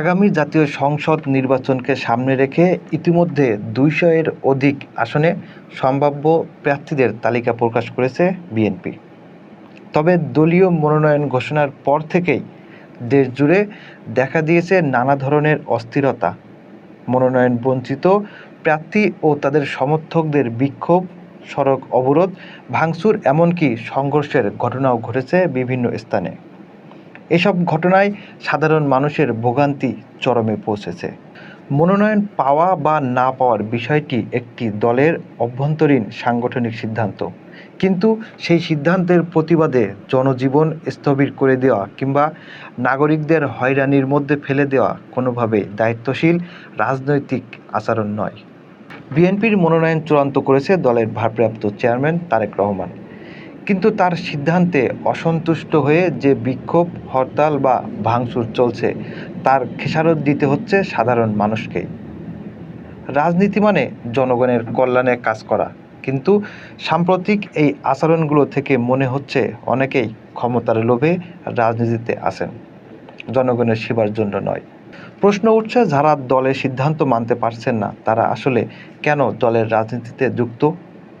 আগামী জাতীয় সংসদ নির্বাচনকে সামনে রেখে ইতিমধ্যে দুইশো এর অধিক আসনে সম্ভাব্য প্রার্থীদের তালিকা প্রকাশ করেছে বিএনপি। তবে দলীয় মনোনয়ন ঘোষণার পর থেকেই দেশ জুড়ে দেখা দিয়েছে নানা ধরনের অস্থিরতা। মনোনয়ন বঞ্চিত প্রার্থী ও তাদের সমর্থকদের বিক্ষোভ, সড়ক অবরোধ, ভাঙচুর, এমনকি সংঘর্ষের ঘটনাও ঘটেছে বিভিন্ন স্থানে। এসব ঘটনায় সাধারণ মানুষের ভোগান্তি চরমে পৌঁছেছে। মনোনয়ন পাওয়া বা না পাওয়ার বিষয়টি একটি দলের অভ্যন্তরীণ সাংগঠনিক সিদ্ধান্ত। কিন্তু সেই সিদ্ধান্তের প্রতিবাদে জনজীবন স্থবির করে দেওয়া কিংবা নাগরিকদের হয়রানির মধ্যে ফেলে দেওয়া কোনোভাবে দায়িত্বশীল রাজনৈতিক আচরণ নয়। বিএনপির মনোনয়ন চূড়ান্ত করেছে দলের ভারপ্রাপ্ত চেয়ারম্যান তারেক রহমান। কিন্তু তার সিদ্ধান্তে অসন্তুষ্ট হয়ে যে বিক্ষোভ, হরতাল বা ভাঙচুর চলছে, তার খেসারত দিতে হচ্ছে সাধারণ মানুষকেই রাজনীতি মানে জনগণের কল্যাণে কাজ করা, কিন্তু সাম্প্রতিক এই আচরণগুলো থেকে মনে হচ্ছে অনেকেই ক্ষমতার লোভে রাজনীতিতে আসেন জনগণের সেবার জন্য নয়। প্রশ্ন উঠছে যারা দলের সিদ্ধান্ত মানতে পারছেন না, তারা আসলে কেন দলের রাজনীতিতে যুক্ত?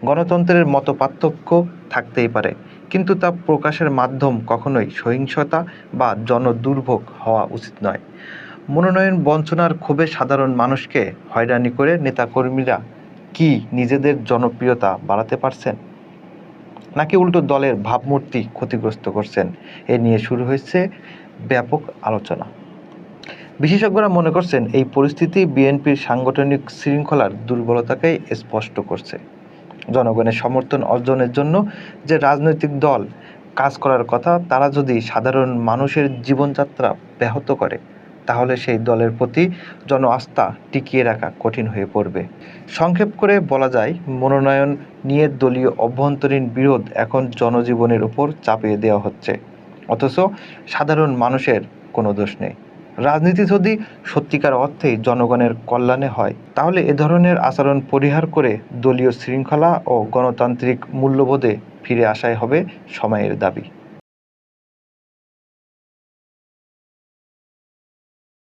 গণতন্ত্রের মতো পার্থক্য থাকতেই পারে, কিন্তু তা প্রকাশের মাধ্যম কখনোই সহিংসতা বা জনদুর্ভোগ হওয়া উচিত নয়। মনোনয়ন বঞ্চনার ক্ষোভে সাধারণ মানুষকে হয়রানি করে নেতাকর্মীরা কি নিজেদের জনপ্রিয়তা বাড়াতে পারছেন? নাকি উল্টো দলের ভাবমূর্তি ক্ষতিগ্রস্ত করছেন? এ নিয়ে শুরু হয়েছে ব্যাপক আলোচনা। বিশেষজ্ঞরা মনে করছেন, এই পরিস্থিতি বিএনপির সাংগঠনিক শৃঙ্খলার দুর্বলতাকেই স্পষ্ট করছে। জনগণের সমর্থন অর্জনের জন্য যে রাজনৈতিক দল কাজ করার কথা, তারা যদি সাধারণ মানুষের জীবনযাত্রা ব্যাহত করে, তাহলে সেই দলের প্রতি জন আস্থা টিকিয়ে রাখা কঠিন হয়ে পড়বে। সংক্ষেপ করে বলা যায়, মনোনয়ন নিয়ে দলীয় অভ্যন্তরীণ বিরোধ এখন জনজীবনের উপর চাপিয়ে দেওয়া হচ্ছে। অথচ সাধারণ মানুষের কোনো দোষ নেই। রাজনীতি যদি সত্যিকার অর্থে জনগণের কল্যাণে হয়, তাহলে এ ধরনের আচরণ পরিহার করে দলীয় শৃঙ্খলা ও গণতান্ত্রিক মূল্যবোধে ফিরে আসাই হবে সময়ের দাবি।